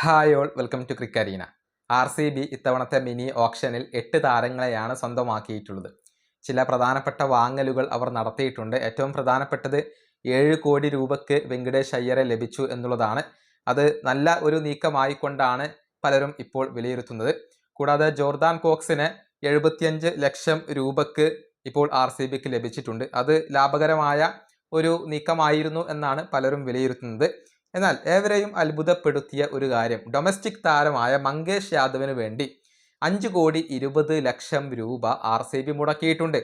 Hi all welcome to ക്രിക്കരീന R C B ഇത്തവണത്തെ mini ഓപ്ഷനിൽ എട്ട് താരങ്ങളെയാണ് സ്വന്തമാക്കിയിട്ടുള്ളത്. ചില പ്രധാനപ്പെട്ട വാങ്ങലുകൾ അവർ നടത്തിയിട്ടുണ്ട്. ഏറ്റവും പ്രധാനപ്പെട്ടത് ഏഴ് കോടി രൂപയ്ക്ക് വെങ്കടേഷ് അയ്യരെ ലഭിച്ചു എന്നുള്ളതാണ്. അത് നല്ല ഒരു നീക്കമായിക്കൊണ്ടാണ് പലരും ഇപ്പോൾ വിലയിരുത്തുന്നത്. കൂടാതെ ജോർദാൻ കോക്സിന് എഴുപത്തിയഞ്ച് ലക്ഷം രൂപയ്ക്ക് ഇപ്പോൾ ആർ സി ബിക്ക് ലഭിച്ചിട്ടുണ്ട്. അത് ലാഭകരമായ ഒരു നീക്കമായിരുന്നു എന്നാണ് പലരും വിലയിരുത്തുന്നത്. എന്നാൽ ഏവരെയും അത്ഭുതപ്പെടുത്തിയ ഒരു കാര്യം. ഡൊമസ്റ്റിക് താരമായ മങ്കേഷ് യാദവിന് വേണ്ടി അഞ്ച് കോടി ഇരുപത് ലക്ഷം രൂപ ആർ സി ബി മുടക്കിയിട്ടുണ്ട്.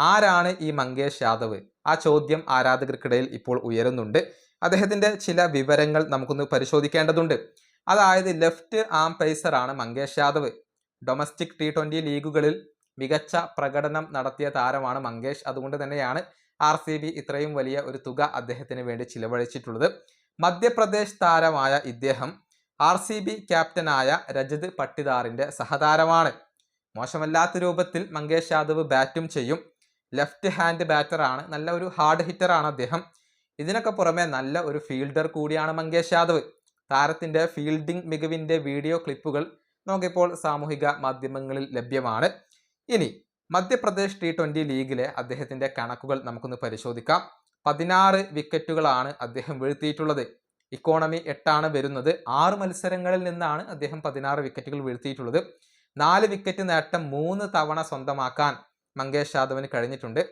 ആരാണ് ഈ മങ്കേഷ് യാദവ്? ആ ചോദ്യം ആരാധകർക്കിടയിൽ ഇപ്പോൾ ഉയരുന്നുണ്ട്. അദ്ദേഹത്തിന്റെ ചില വിവരങ്ങൾ നമുക്കൊന്ന് പരിശോധിക്കേണ്ടതുണ്ട്. അതായത് ലെഫ്റ്റ് ആം പേസറാണ് മങ്കേഷ് യാദവ്. ഡൊമസ്റ്റിക് ടി ലീഗുകളിൽ മികച്ച പ്രകടനം നടത്തിയ താരമാണ് മങ്കേഷ്. അതുകൊണ്ട് തന്നെയാണ് ആർ സി ബി ഇത്രയും വലിയ ഒരു തുക അദ്ദേഹത്തിന് വേണ്ടി ചിലവഴിച്ചിട്ടുള്ളത്. മധ്യപ്രദേശ് താരമായ ഇദ്ദേഹം ആർ സി ബി ക്യാപ്റ്റനായ രജത് പട്ടിദാറിന്റെ സഹതാരമാണ്. മോശമല്ലാത്ത രൂപത്തിൽ മങ്കേഷ് യാദവ് ബാറ്റും ചെയ്യും. ലെഫ്റ്റ് ഹാൻഡ് ബാറ്ററാണ് നല്ല ഒരു ഹാർഡ് ഹിറ്റർ ആണ് അദ്ദേഹം. ഇതിനൊക്കെ പുറമെ നല്ല ഒരു ഫീൽഡർ കൂടിയാണ് മങ്കേഷ് യാദവ്. താരത്തിന്റെ ഫീൽഡിംഗ് മികവിന്റെ വീഡിയോ ക്ലിപ്പുകൾ നമുക്കിപ്പോൾ സാമൂഹിക മാധ്യമങ്ങളിൽ ലഭ്യമാണ്. ഇനി മധ്യപ്രദേശ് ടി ട്വന്റി ലീഗിലെ അദ്ദേഹത്തിന്റെ കണക്കുകൾ നമുക്കൊന്ന് പരിശോധിക്കാം. പതിനാറ് വിക്കറ്റുകളാണ് അദ്ദേഹം വീഴ്ത്തിയിട്ടുള്ളത്. ഇക്കോണമി എട്ടാണ് വരുന്നത്. ആറ് മത്സരങ്ങളിൽ നിന്നാണ് അദ്ദേഹം പതിനാറ് വിക്കറ്റുകൾ വീഴ്ത്തിയിട്ടുള്ളത്. നാല് വിക്കറ്റ് നേട്ടം മൂന്ന് തവണ സ്വന്തമാക്കാൻ മങ്കേഷ് യാദവിന് കഴിഞ്ഞിട്ടുണ്ട്.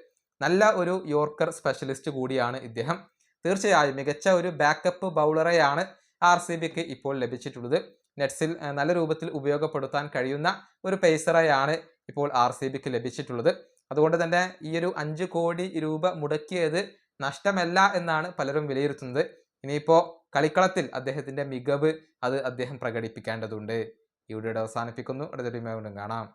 നല്ല ഒരു യോർക്കർ സ്പെഷ്യലിസ്റ്റ് കൂടിയാണ് ഇദ്ദേഹം. തീർച്ചയായും മികച്ച ഒരു ബാക്കപ്പ് ബൗളറെയാണ് ആർ സി ബിക്ക് ഇപ്പോൾ ലഭിച്ചിട്ടുള്ളത്. നെറ്റ്സിൽ നല്ല രൂപത്തിൽ ഉപയോഗപ്പെടുത്താൻ കഴിയുന്ന ഒരു പേസറെയാണ് ഇപ്പോൾ ആർ സി ബിക്ക് ലഭിച്ചിട്ടുള്ളത്. അതുകൊണ്ട് തന്നെ ഈ ഒരു അഞ്ച് കോടി രൂപ മുടക്കിയത് നഷ്ടമല്ല എന്നാണ് പലരും വിലയിരുത്തുന്നത്. ഇനിയിപ്പോൾ കളിക്കളത്തിൽ അദ്ദേഹത്തിന്റെ മികവ് അത് അദ്ദേഹം പ്രകടിപ്പിക്കേണ്ടതുണ്ട്. ഈ വീഡിയോയുടെ അവസാനിപ്പിക്കുന്നു. അടുത്ത കാണാം.